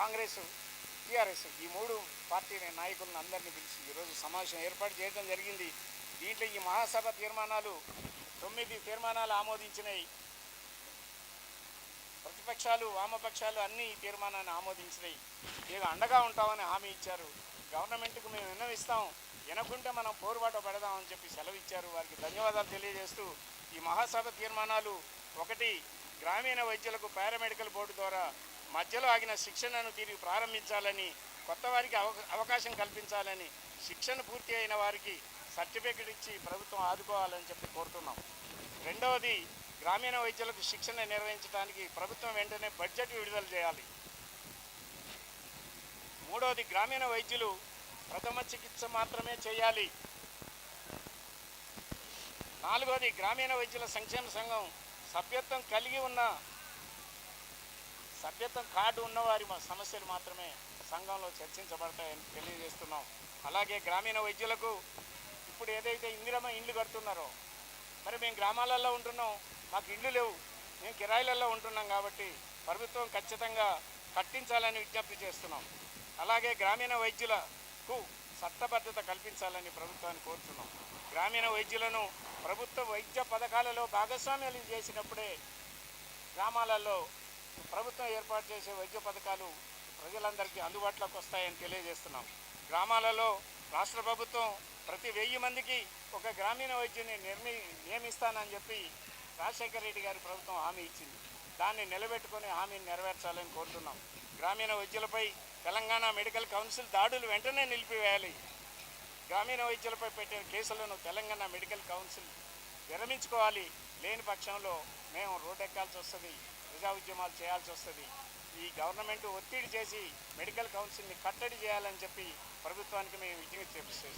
Congress TRS ఈ మూడు party నాయకులను అందరినీ పిలిచి ఈరోజు సమావేశం ఏర్పాటు చేయడం జరిగింది. దీంట్లో ఈ మహాసభ తీర్మానాలు తొమ్మిది తీర్మానాలు ఆమోదించినాయి ప్రతిపక్షాలు వామపక్షాలు అన్ని ఈ తీర్మానాన్ని ఆమోదించినాయి ఇక అండగా ఉంటామని హామీ ఇచ్చారు. గవర్నమెంట్కు మేము విన్నవిస్తాం. వినకుంటే మనం పోరుబాట పెడదామని చెప్పి సెలవు ఇచ్చారు. వారికి ధన్యవాదాలు తెలియజేస్తూ ఈ మహాసభ తీర్మానాలు ఒకటి గ్రామీణ వైద్యులకు పారామెడికల్ బోర్డు ద్వారా మధ్యలో ఆగిన శిక్షణను తిరిగి ప్రారంభించాలని కొత్త వారికి అవకాశం కల్పించాలని శిక్షణ పూర్తి అయిన వారికి సర్టిఫికెట్ ఇచ్చి ప్రభుత్వం ఆదుకోవాలని చెప్పి కోరుతున్నాం. రెండవది గ్రామీణ వైద్యులకు శిక్షణ నిర్వహించడానికి ప్రభుత్వం వెంటనే బడ్జెట్ విడుదల చేయాలి. మూడవది గ్రామీణ వైద్యులు ప్రథమ చికిత్స మాత్రమే చేయాలి. నాలుగవది గ్రామీణ వైద్యుల సంక్షేమ సంఘం సభ్యత్వం కలిగి ఉన్న సభ్యత్వం కార్డు ఉన్నవారి మా సమస్యలు మాత్రమే సంఘంలో చర్చించబడతాయని తెలియజేస్తున్నాం. అలాగే గ్రామీణ వైద్యులకు ఇప్పుడు ఏదైతే ఇందిరమ్మ ఇండ్లు కడుతున్నారో మరి మేము గ్రామాలలో ఉంటున్నాం మాకు ఇండ్లు లేవు మేము కిరాయిలలో ఉంటున్నాం కాబట్టి ప్రభుత్వం ఖచ్చితంగా కట్టించాలని విజ్ఞప్తి చేస్తున్నాం. అలాగే గ్రామీణ వైద్యులకు చట్టబద్ధత కల్పించాలని ప్రభుత్వాన్ని కోరుతున్నాం. గ్రామీణ వైద్యులను ప్రభుత్వ వైద్య పథకాలలో భాగస్వామ్యాలు చేసినప్పుడే గ్రామాలలో ప్రభుత్వం ఏర్పాటు చేసే వైద్య పథకాలు ప్రజలందరికీ అందుబాటులోకి వస్తాయని తెలియజేస్తున్నాం. గ్రామాలలో రాష్ట్ర ప్రభుత్వం ప్రతి వెయ్యి మందికి ఒక గ్రామీణ వైద్యుని నిర్మి నియమిస్తానని చెప్పి రాజశేఖర రెడ్డి గారి ప్రభుత్వం హామీ ఇచ్చింది. దాన్ని నిలబెట్టుకొని హామీని నెరవేర్చాలని కోరుతున్నాం. గ్రామీణ వైద్యులపై తెలంగాణ మెడికల్ కౌన్సిల్ దాడులు వెంటనే నిలిపివేయాలి. గ్రామీణ వైద్యులపై పెట్టిన కేసులను తెలంగాణ మెడికల్ కౌన్సిల్ విరమించుకోవాలి. లేని పక్షంలో మేము రోడ్డెక్కాల్సి వస్తుంది. ప్రజా ఉద్యమాలు చేయాల్సి వస్తుంది. ఈ గవర్నమెంట్ ఒత్తిడి చేసి మెడికల్ కౌన్సిల్ని కట్టడి చేయాలని చెప్పి ప్రభుత్వానికి మేము విజ్ఞప్తి చేపిస్తాం